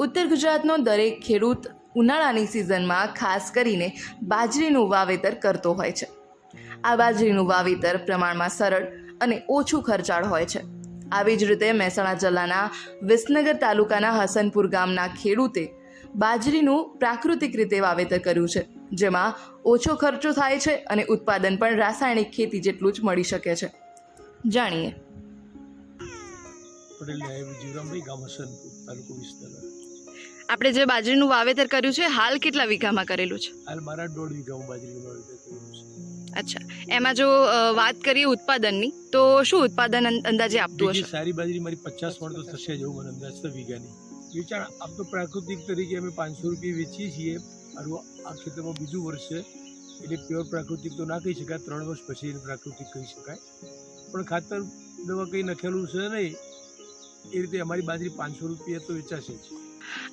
ઉત્તર ગુજરાતનો દરેક ખેડૂત ઉનાળાની સિઝનમાં ખાસ કરીને બાજરીનું વાવેતર કરતો હોય છે. આ બાજરીનું વાવેતર પ્રમાણમાં સરળ અને ઓછું ખર્ચાળ હોય છે. આવી જ રીતે મહેસાણા જિલ્લાના વિસનગર તાલુકાના હસનપુર ગામના ખેડૂતે બાજરીનું પ્રાકૃતિક રીતે વાવેતર કર્યું છે, જેમાં ઓછો ખર્ચો થાય છે અને ઉત્પાદન પણ રાસાયણિક ખેતી જેટલું જ મળી શકે છે. જાણીએ પટેલ ન્યાય જીવરામભાઈ ગામ હસનપુર તાલુકો વિસનગર આપણે જે બાજરીનું વાવેતર કર્યું છે હાલ કેટલા વીઘામાં કરેલું છે? હાલ મારા દોઢ વીઘામાં બાજરીનું વાવેતર કર્યું છે. અચ્છા. એમાં જો વાત કરીએ ઉત્પાદનની તો શું ઉત્પાદન અંદાજે આપતું હશે? સારી બાજરી મારી પચાસ મણ તો થશે જ એવું મને અંદાજ તો વીઘાની. વેચાણ આમ તો પ્રાકૃતિક તરીકે અમે પાંચસો રૂપિયા વેચીએ છીએ મારું આ ખેતરમાં બીજું વર્ષ છે એટલે પ્યોર પ્રાકૃતિક તો ના કહી શકાય ત્રણ વર્ષ પછી પ્રાકૃતિક કહી શકાય. પણ ખાતર દવા કંઈ નખેલું છે નહીં એ રીતે અમારી બાજરી પાંચસો રૂપિયા તો વેચાશે જ.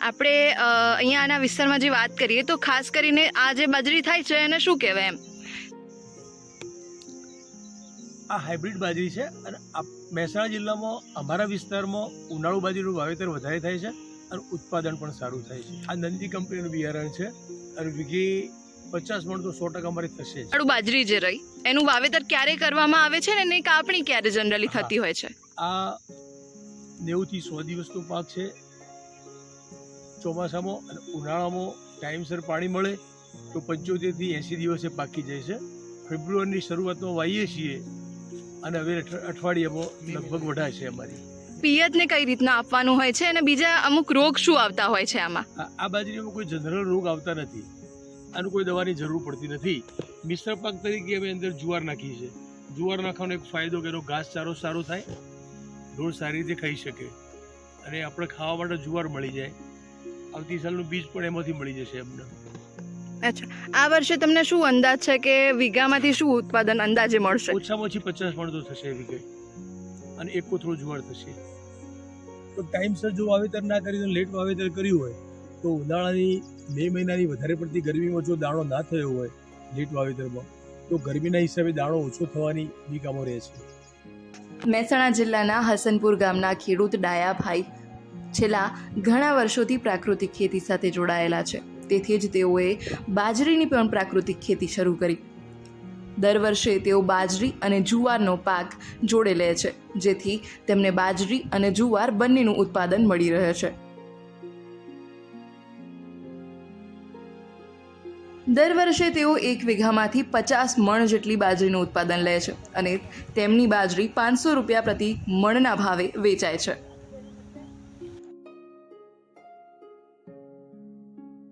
આપણે અહીંયા આના વિસ્તારમાં જે વાત કરીએ તો ખાસ કરીને આ જે બાજરી થાય છે એને શું કહેવાય એમ? આ હાઇબ્રિડ બાજરી છે અને આ મહેસાણા જિલ્લામાં અમારા વિસ્તારમાં ઉનાળુ બાજરીનું વાવેતર વધારે થાય છે અને ઉત્પાદન પણ સારું થાય છે. આ નંદી કંપનીનું બિયારણ છે અને વીઘે પચાસ મણ તો સો ટકા મારી થશે આડું બાજરી જે રહી એનું વાવેતર ક્યારે કરવામાં આવે છે ને એની કાપણી ક્યારે જનરલી થતી હોય છે? આ નેવુંથી સો દિવસનો પાક છે. ચોમાસામાં અને ઉનાળામાં ટાઈમસર પાણી મળે તો પંચોતેરથી એંસી દિવસે પાકી જાય છે. ફેબ્રુઆરીની શરૂઆતમાં વાવીએ છીએ અને હવે અઠ- અઠવાડિયામાં લગભગ વઢાય છે અમારી. પિયતને કઈ રીતના આપવાનું હોય છે અને બીજા અમુક રોગ શું આવતા હોય છે આમાં? આ બાજરીમાં કોઈ જનરલ રોગ આવતા નથી. આનું કોઈ દવાની જરૂર પડતી નથી. મિશ્ર પાક તરીકે અમે અંદર જુવાર નાખીએ છીએ. જુવાર નાખવાનો એક ફાયદો કે એનો ઘાસચારો સારો થાય ઢોર સારી રીતે ખાઈ શકે. અને આપણે ખાવા માટે જુવાર મળી જાય. આવતી સાલનું બીજ પણ એમાંથી મળી જશે અમને. અચ્છા. આ વર્ષે તમને શું અંદાજ છે કે વીઘામાંથી શું ઉત્પાદન અંદાજે મળશે? ઓછામાં ઓછી પચાસ મણ તો થશે કઈ અને એક કોથળો જુવાર થશે. તો ટાઈમસર જો વાવેતર ના કરીને લેટ વાવેતર કર્યું હોય તો ઉનાળાની બે મહિનાની વધારે પડતી ગરમીમાં જો દાણો ના થયો હોય લેટ વાવેતરમાં તો ગરમીના હિસાબે દાણો ઓછો થવાની બીકામો રહે છે. મહેસાણા જિલ્લાના હસનપુર ગામના ખેડૂત ડાયાભાઈ છેલ્લા ઘણા વર્ષોથી પ્રાકૃતિક ખેતી સાથે જોડાયેલા છે. તેથી જ તેઓએ બાજરીની પણ પ્રાકૃતિક ખેતી શરૂ કરી. દર વર્ષે તેઓ બાજરી અને જુવારનો પાક જોડે લે છે, જેથી તેમને બાજરી અને જુવાર બંનેનું ઉત્પાદન મળી રહે છે. દર વર્ષે તેઓ એક વીઘામાંથી પચાસ મણ જેટલી બાજરીનું ઉત્પાદન લે છે અને તેમની બાજરી પાંચસો રૂપિયા પ્રતિ મણના ભાવે વેચાય છે.